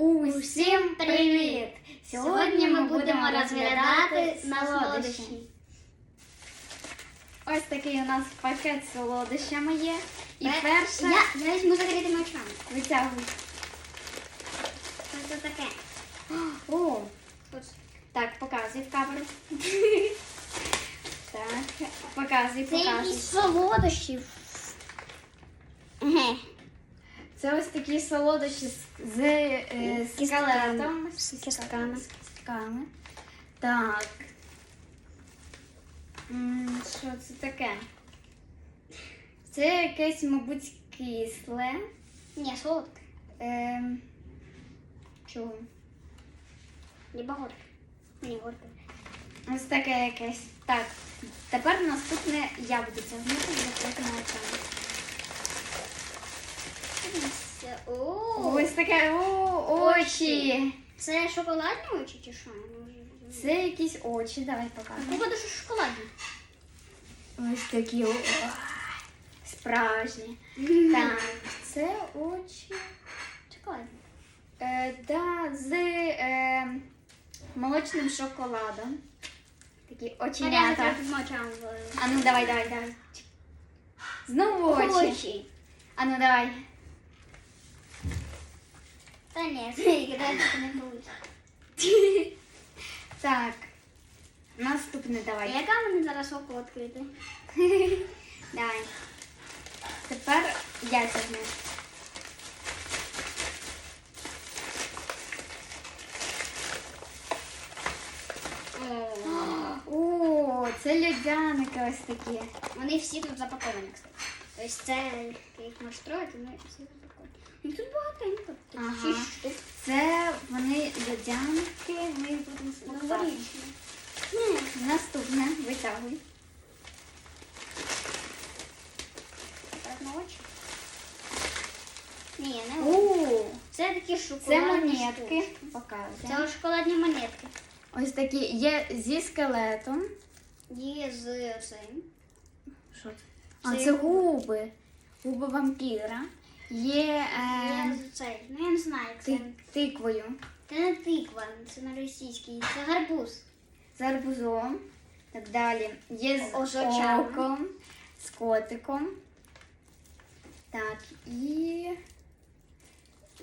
Усім привіт! Сьогодні ми будемо розглядати солодощі. Ось такий у нас пакет з солодощами є. І перше Я, я візьму закритими очами. витягуй. Що це таке? О, Ось. так, показуй в камеру. Так, показуй, Це якісь солодощі. Це ось такі солодощі з, з, е, з Кістками. скелетом. З кістками. З кістками. Так. М, Що це таке? Це якесь, мабуть, кисле. Ні, солодке. Ем, чого? Либо горке. Ні, горке. Ось таке якесь. Так. Тепер наступне я буду тягнути з закритими очами. Це- О, Ось таке о, очі. Це шоколадні очі чи що? Я не можу зрозуміти. Це якісь очі. Давай А покажемо. походу, що шоколадні. Ось такі о, справжні. Так, це очі. Шоколадні. Е, да, з е, молочним шоколадом. Такі Я оченята. А ну давай, давай, давай. Знову очі. Очі. А ну давай. Ні, це не вийде. Так. Наступне давай. яка мені зараз око відкрити? Давай. Тепер я тягну. О, це льодяники ось такі. Вони всі тут запаковані, кстати. Тобто це їх можеш строїти, вони всі запаковані. Їх тут багатенько. Тут Ага. шість штук. Це вони льодяники, ми їх будемо смакувати. Новорічні. Наступне витягуй. Так, на очі. Ні, не. О, Це такі це монетки. штучки. Це шоколадні монетки. Ось такі є зі скелетом. Є з цим. Що це? А Це губи. Губи вампіра. Є Є е, з цей. Ну я не знаю, як це. ти- тиквою. Це не тиква, це на російській. Це гарбуз. з арбузом. Так далі. Є з О, з оком, з котиком. Так, і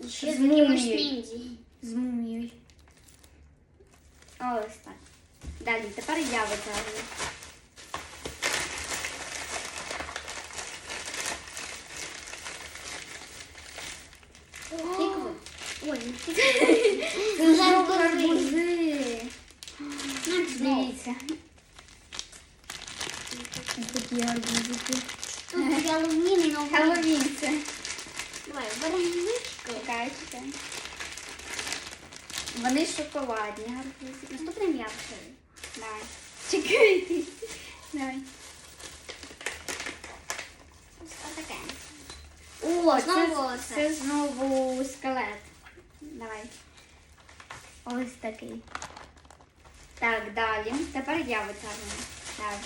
І ще З якимось мумією. з мумією. Ось так. Далі, тепер я витягую. Тикви. Ой, не тикви. Гарбузи. Дивіться. Такі гарбузики. Тут і новий. Хеллоуін це. Давай. Чекай, чекай. Вони шоколадні гарбузики. Наступним я поширю. Давай. Чекай ти. Давай. Ось таке. О, знову це, це. знову скелет. Давай. Ось такий. Так, далі. Тепер я витягую. Так.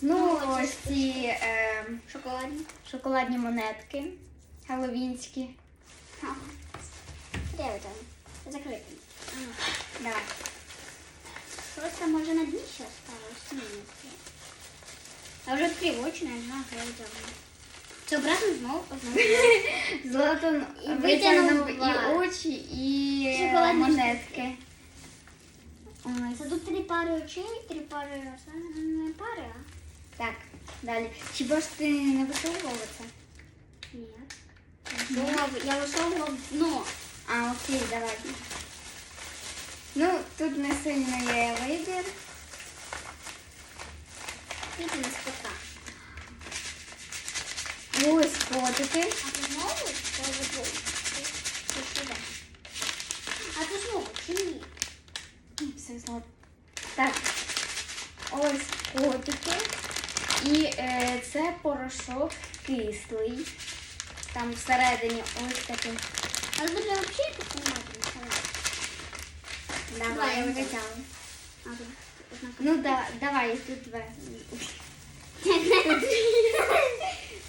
Знову Ну, ось ці е, Шоколадні. шоколадні монетки. Хеллоуінські. Ага. Де ви там? Закрити. Давай. Там може на ще осталось? Ні, не таке. Я вже не знаю, що. Це обратно знову. Золото І витягнув і очі, і е, монетки. Це тут три пари очей, три пари не пари, а? Так, далі. Хіба ж ти не висовувала це? Ні. Я висовував дно. А, окей, давай. Тут не сильно є вибір. Тільки не скота. Ось котики. А ти знову? Це вже. А ти знову чи ні? Все знову. Так. Ось котики. І е, це порошок кислий. Там всередині ось такий. А тут взагалі тут немає. Давай, я одна Ну да, давай тут ве.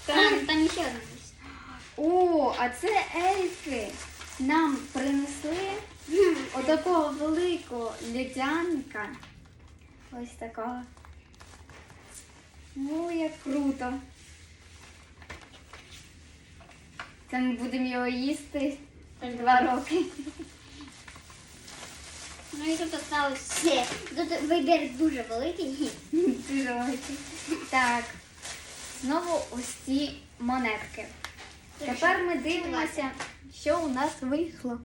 Там, там ще одна. О, а це ельфи. Нам принесли отакого великого льодяника. Ось такого. Ну, як круто. Це ми будемо його їсти два роки. Ну і тут осталось все. Тут вибір дуже великий. Дуже великий. Так. Знову ось ці монетки. Тепер ми дивимося, що у нас вийшло.